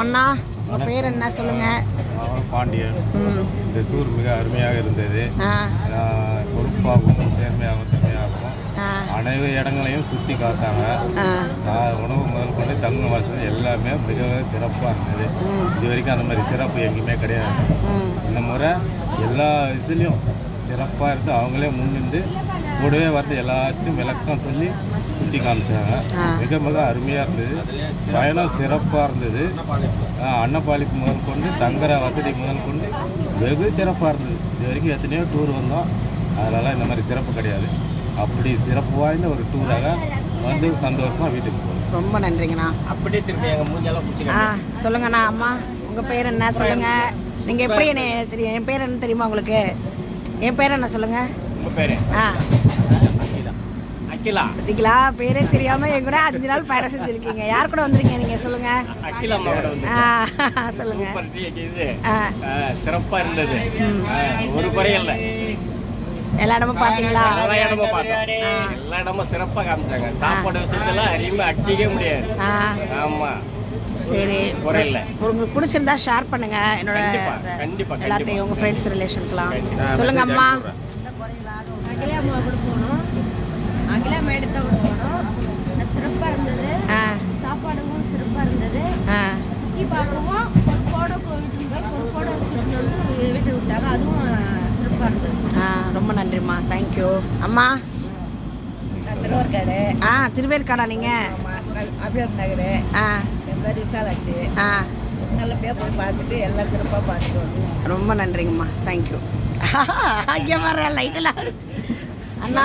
வணக்கம் அண்ணா உங்கள் பேர் என்ன சொல்லுங்கள் பாண்டியன். இந்த சூர் மிக அருமையாக இருந்தது. பொறுப்பாகவும் நேர்மையாகவும் தன்மையாகவும் அனைத்து இடங்களையும் சுற்றி காத்தாங்க உணவு முதல் கொண்டு தங்கும் வசதி எல்லாமே மிக சிறப்பாக இருந்தது. இது வரைக்கும் அந்த மாதிரி சிறப்பு எங்கேயுமே கிடையாது. இந்த முறை எல்லா இதுலேயும் சிறப்பாக இருந்து அவங்களே முன்னிருந்து கூடவே வந்து எல்லாத்தையும் விளக்கம் சொல்லி சுற்றி காமிச்சாங்க. மிக மிக அருமையாக இருந்தது. பயணம் சிறப்பாக இருந்தது. ஆ, அன்னப்பாலிப்பு முதல் கொண்டு தங்குற வசதி முதல் கொண்டு வெகு சிறப்பாக இருந்தது. இது வரைக்கும் எத்தனையோ டூர் வந்தோம். அதனால இந்த மாதிரி சிறப்பு கிடையாது. அப்படி சிறப்பு வாய்ந்த ஒரு டூராக வந்து சந்தோஷமாக வீட்டுக்கு போகணும் ரொம்ப நன்றிங்கண்ணா. அப்படியே எங்கள் மூஞ்செல்லாம் ஆ சொல்லுங்கண்ணா அம்மா. உங்கள் பேர் என்ன? சொல்லுங்கள் நீங்கள் எப்படி என்ன? தெரியும் என் பேர் என்ன தெரியுமா உங்களுக்கு? என் பேர் என்ன சொல்லுங்கள் உங்கள் பேர் ஆ. அகிலா. பார்த்தீங்களா பேரே தெரியாமல் என் கூட அஞ்சு நாள் பயணம் செஞ்சுருக்கீங்க. யார் கூட வந்திருக்கீங்க நீங்கள் சொல்லுங்கள் அகிலா ஆ சிறப்பாக இருந்தது. ஒரு குறையும் இல்லை. எல்லா இடமும் பார்த்தீங்களா எல்லா இடமும் பார்த்தோம். எல்லா இடமும் சிறப்பாக காமிச்சாங்க. சாப்பாடு விஷயத்துல அருமை அடிச்சிக்கவே முடியாது. ஆ. ஆமாம் சரி. உங்களுக்கு பிடிச்சிருந்தா ஷேர் பண்ணுங்க. என்னோட எல்லாத்தையும் உங்க ஃப்ரெண்ட்ஸ் ரிலேஷனுக்குலாம். சொல்லுங்க அம்மா. அகிலா அம்மா கூட போனோம் சிறப்பாக இருந்தது. ஆ. சாப்பாடும் சிறப்பாக இருந்தது. ஆ. சுற்றி பார்க்கவும் பொறுப்போட போயிட்டு போய் பொறுப்போட கூட்டிட்டு வந்து வீட்டு விட்டாங்க. அதுவும் சிறப்பாக இருந்தது. ஆ ரொம்ப நன்றிம்மா. தேங்க்யூ அம்மா. திருவர்காடு ஆ திருவேற்காடா நீங்கள் அபியர் நகர். ஆ. எல்லாம் விசாலாச்சு ஆ. நல்லபடியாக போய் பார்த்துட்டு எல்லாம் சிறப்பாக பார்த்துட்டு ரொம்ப நன்றிங்கம்மா. தேங்க்யூ இங்கே வர லைட்டெல்லாம் அண்ணா.